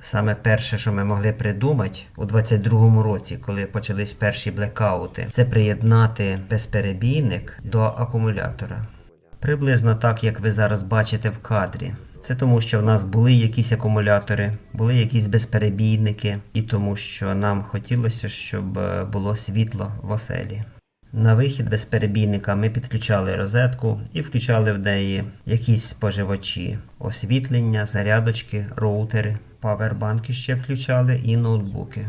Саме перше, що ми могли придумати у 22-му році, коли почались перші блекаути, це приєднати безперебійник до акумулятора. Приблизно так, як ви зараз бачите в кадрі. Це тому, що в нас були якісь акумулятори, були якісь безперебійники, і тому, що нам хотілося, щоб е, було світло в оселі. На вихід безперебійника ми підключали розетку і включали в неї якісь споживачі, освітлення, зарядочки, роутери, павербанки ще включали і ноутбуки.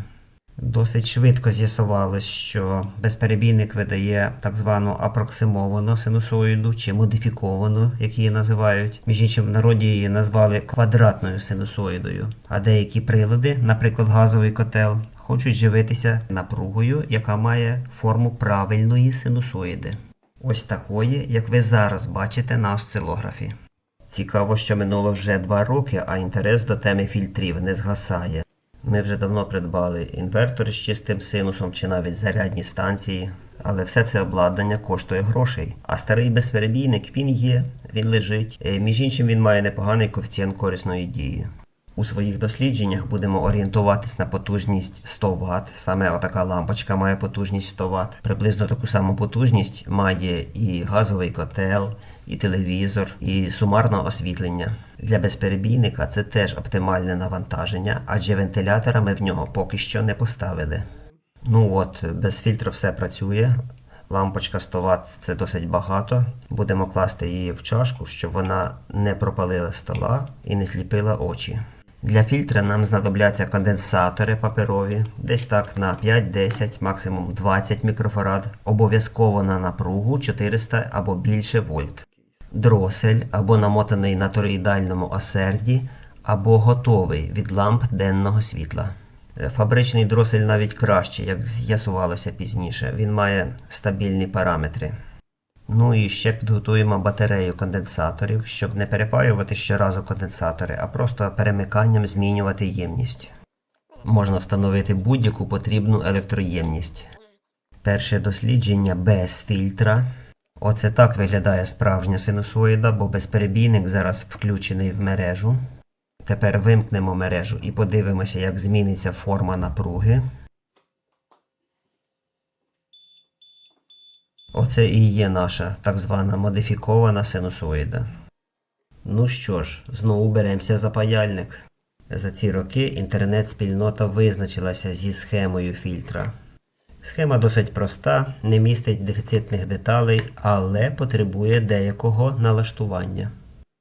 Досить швидко з'ясувалось, що безперебійник видає так звану апроксимовану синусоїду чи модифіковану, як її називають. Між іншим в народі її назвали квадратною синусоїдою. А деякі прилади, наприклад, газовий котел, хочуть живитися напругою, яка має форму правильної синусоїди. Ось такої, як ви зараз бачите на осцилографі. Цікаво, що минуло вже два роки, а інтерес до теми фільтрів не згасає. Ми вже давно придбали інвертори з чистим синусом чи навіть зарядні станції, але все це обладнання коштує грошей. А старий безперебійник він є, він лежить. Е, Між іншим, він має непоганий коефіцієнт корисної дії. У своїх дослідженнях будемо орієнтуватись на потужність 100 Вт. Саме отака лампочка має потужність 100 Вт. Приблизно таку саму потужність має і газовий котел, і телевізор, і сумарне освітлення. Для безперебійника це теж оптимальне навантаження, адже вентилятора ми в нього поки що не поставили. Ну от, без фільтру все працює. Лампочка 100 Вт це досить багато. Будемо класти її в чашку, щоб вона не пропалила стола і не сліпила очі. Для фільтра нам знадобляться конденсатори паперові, десь так на 5-10, максимум 20 мікрофарад, обов'язково на напругу 400 або більше вольт. Дросель або намотаний на тороїдальному осерді, або готовий від ламп денного світла. Е, Фабричний дросель навіть краще, як з'ясувалося пізніше. Він має стабільні параметри. Ну і ще підготуємо батарею конденсаторів, щоб не перепаювати щоразу конденсатори, а просто перемиканням змінювати ємність. Можна встановити будь-яку потрібну електроємність. Перше дослідження без фільтра. Оце так виглядає справжня синусоїда, бо безперебійник зараз включений в мережу. Тепер вимкнемо мережу і подивимося, як зміниться форма напруги. Оце і є наша так звана модифікована синусоїда. Ну що ж, знову беремося за паяльник. За ці роки інтернет-спільнота визначилася зі схемою фільтра. Схема досить проста, не містить дефіцитних деталей, але потребує деякого налаштування.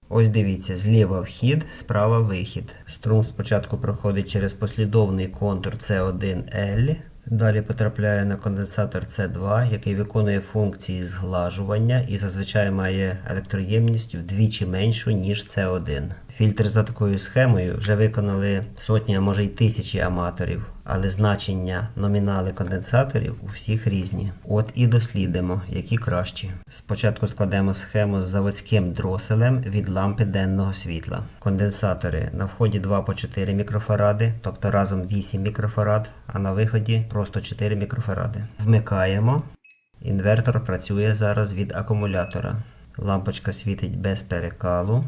Ось дивіться, зліва вхід, справа вихід. Струм спочатку проходить через послідовний контур C1L, далі потрапляє на конденсатор C2, який виконує функції зглажування і зазвичай має електроємність вдвічі меншу, ніж C1. Фільтр за такою схемою вже виконали сотні, а може й тисячі аматорів, але значення номінали конденсаторів у всіх різні. От і дослідимо, які кращі. Спочатку складемо схему з заводським дроселем від лампи денного світла. Конденсатори на вході 2 по 4 мікрофаради, тобто разом 8 мікрофарад, а на виході просто 4 мікрофаради. Вмикаємо. Інвертор працює зараз від акумулятора. Лампочка світить без перекалу.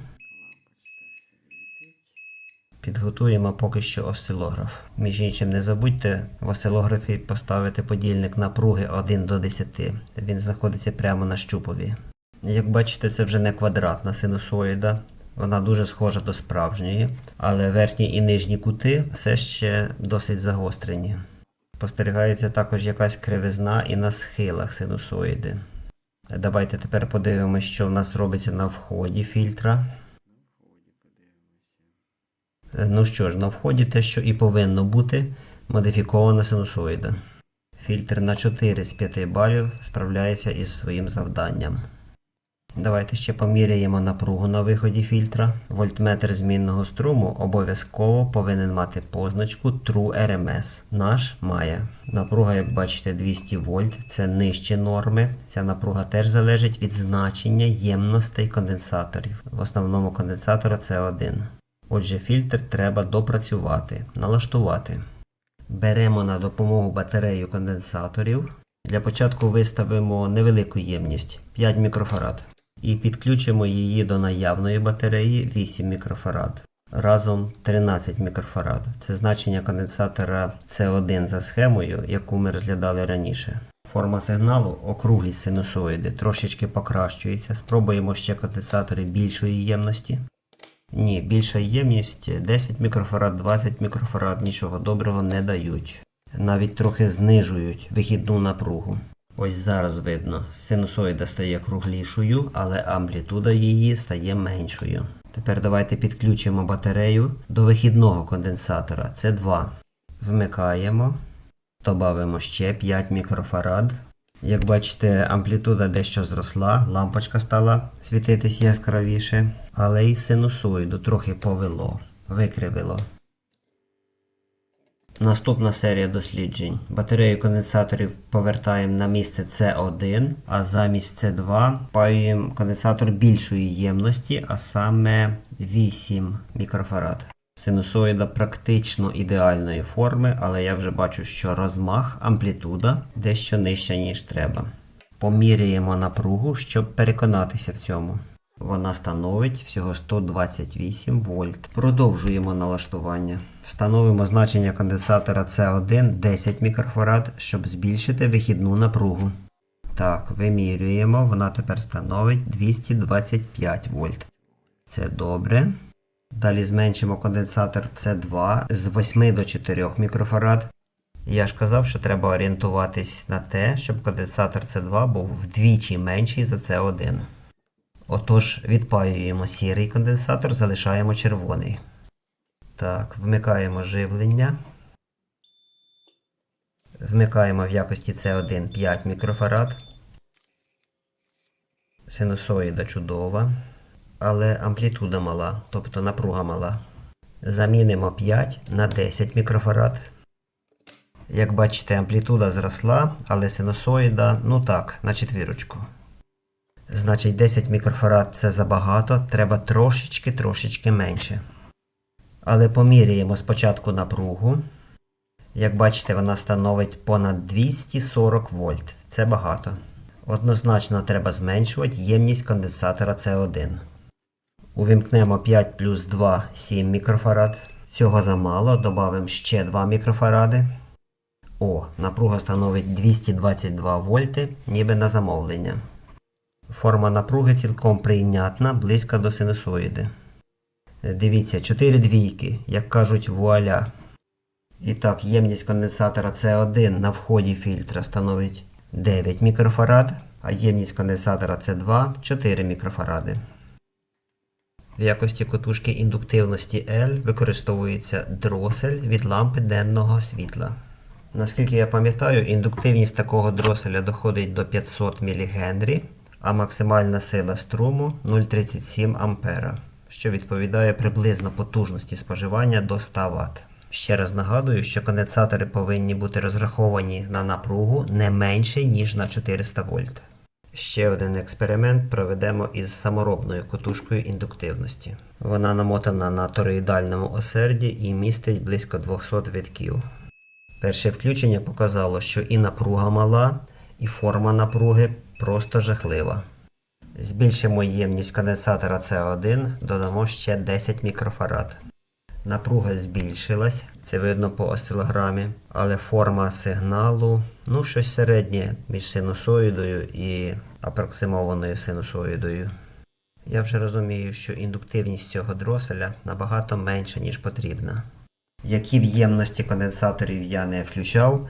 Підготуємо поки що осцилограф. Між іншим, не забудьте в осцилографі поставити подільник напруги 1 до 10. Він знаходиться прямо на щупові. Як бачите, це вже не квадратна синусоїда. Вона дуже схожа до справжньої, але верхні і нижні кути все ще досить загострені. Спостерігається також якась кривизна і на схилах синусоїди. Давайте тепер подивимося, що в нас робиться на вході фільтра. Е, Ну що ж, на вході те, що і повинно бути, модифікована синусоїда. Фільтр на 4 з 5 балів справляється із своїм завданням. Давайте ще поміряємо напругу на виході фільтра. Вольтметр змінного струму обов'язково повинен мати позначку True RMS. Наш має. Напруга, як бачите, 200 вольт, це нижче норми. Ця напруга теж залежить від значення ємностей конденсаторів. В основному конденсатора це 1. Отже, фільтр треба допрацювати, налаштувати. Беремо на допомогу батарею конденсаторів. Для початку виставимо невелику ємність 5 мікрофарад і підключимо її до наявної батареї 8 мікрофарад. Разом 13 мікрофарад. Це значення конденсатора С1 за схемою, яку ми розглядали раніше. Форма сигналу округлі синусоїди трошечки покращується. Спробуємо ще конденсатори більшої ємності. Ні, більша ємність 10 мікрофарад, 20 мікрофарад нічого доброго не дають. Навіть трохи знижують вихідну напругу. Ось зараз видно, синусоїда стає круглішою, але амплітуда її стає меншою. Тепер давайте підключимо батарею до вихідного конденсатора. Це 2. Вмикаємо. Добавимо ще 5 мікрофарад. Як бачите, амплітуда дещо зросла, лампочка стала світитись яскравіше, але і синусоїду трохи повело, викривило. Наступна серія досліджень. Батарею конденсаторів повертаємо на місце С1, а замість С2 паюємо конденсатор більшої ємності, а саме 8 мікрофарад. Синусоїда практично ідеальної форми, але я вже бачу, що розмах, амплітуда дещо нижча, ніж треба. Поміряємо напругу, щоб переконатися в цьому. Вона становить всього 128 вольт. Продовжуємо налаштування. Встановимо значення конденсатора С1 10 мікрофарад, щоб збільшити вихідну напругу. Так, вимірюємо, вона тепер становить 225 вольт. Це добре. Далі зменшимо конденсатор С2 з 8 до 4 мікрофарад. Я ж казав, що треба орієнтуватись на те, щоб конденсатор С2 був вдвічі менший за С1. Отож, відпаюємо сірий конденсатор, залишаємо червоний. Так, вмикаємо живлення. Вмикаємо в якості С1 5 мікрофарад. Синусоїда чудова, але амплітуда мала, тобто напруга мала. Замінимо 5 на 10 мікрофарад. Як бачите, амплітуда зросла, але синусоїда, ну так, на четвірочку. Значить, 10 мікрофарад це забагато, треба трошечки-трошечки менше. Але поміряємо спочатку напругу. Як бачите, вона становить понад 240 вольт. Це багато. Однозначно треба зменшувати ємність конденсатора С1. Увімкнемо 5 плюс 2 7 мікрофарад. Цього замало, додамо ще 2 мікрофаради. О, напруга становить 222 вольти, ніби на замовлення. Форма напруги цілком прийнятна, близька до синусоїди. Дивіться, 4 двійки, як кажуть, вуаля. І так, ємність конденсатора С1 на вході фільтра становить 9 мікрофарад, а ємність конденсатора С2 4 мікрофаради. В якості котушки індуктивності L використовується дросель від лампи денного світла. Наскільки я пам'ятаю, індуктивність такого дроселя доходить до 500 мГ, а максимальна сила струму 0,37 А, що відповідає приблизно потужності споживання до 100 Вт. Ще раз нагадую, що конденсатори повинні бути розраховані на напругу не менше, ніж на 400 вольт. Ще один експеримент проведемо із саморобною котушкою індуктивності. Вона намотана на тороїдальному осерді і містить близько 200 витків. Перше включення показало, що і напруга мала, і форма напруги просто жахлива. Збільшимо ємність конденсатора С1, додамо ще 10 мікрофарад. Напруга збільшилась, це видно по осцилограмі, але форма сигналу ну щось середнє між синусоїдою і апроксимованою синусоїдою. Я вже розумію, що індуктивність цього дроселя набагато менша, ніж потрібна. Які б ємності конденсаторів я не включав,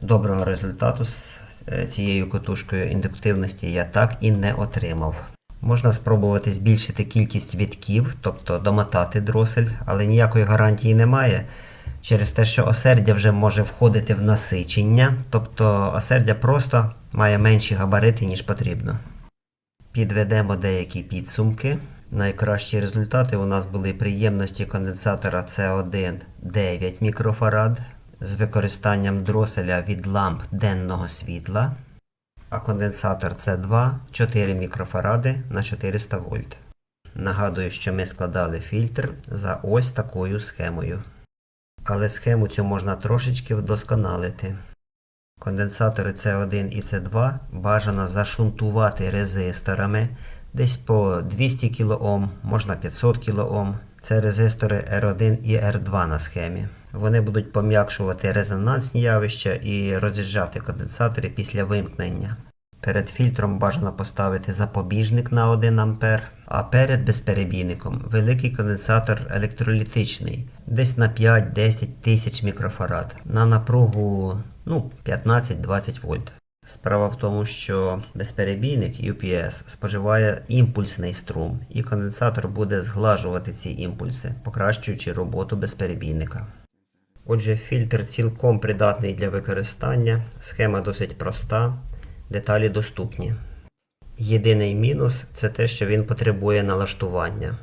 доброго результату з е, цією котушкою індуктивності я так і не отримав. Можна спробувати збільшити кількість вітків, тобто домотати дросель, але ніякої гарантії немає. Через те, що осердя вже може входити в насичення, тобто осердя просто має менші габарити, ніж потрібно. Підведемо деякі підсумки. Найкращі результати у нас були приємності конденсатора С1 9 мікрофарад з використанням дроселя від ламп денного світла, а конденсатор С2 4 мікрофаради на 400 вольт. Нагадую, що ми складали фільтр за ось такою схемою. Але схему цю можна трошечки вдосконалити. Конденсатори С1 і С2 бажано зашунтувати резисторами десь по 200 кОм, можна 500 кОм, Це резистори R1 і R2 на схемі. Вони будуть пом'якшувати резонансні явища і роз'їжджати конденсатори після вимкнення. Перед фільтром бажано поставити запобіжник на 1 А, а перед безперебійником великий конденсатор електролітичний, десь на 5-10 тисяч мікрофарад, на напругу ну, 15-20 вольт. Справа в тому, що безперебійник UPS споживає імпульсний струм, і конденсатор буде зглажувати ці імпульси, покращуючи роботу безперебійника. Отже, фільтр цілком придатний для використання, схема досить проста, деталі доступні. Єдиний мінус це те, що він потребує налаштування.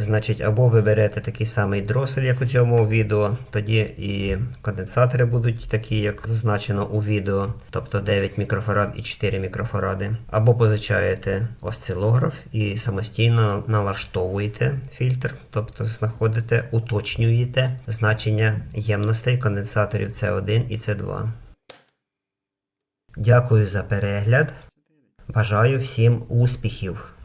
Значить, або ви берете такий самий дросель, як у цьому відео, тоді і конденсатори будуть такі, як зазначено у відео, тобто 9 мікрофарад і 4 мікрофаради, або позичаєте осцилограф і самостійно налаштовуєте фільтр, тобто знаходите, уточнюєте значення ємностей конденсаторів С1 і С2. Дякую за перегляд. Бажаю всім успіхів!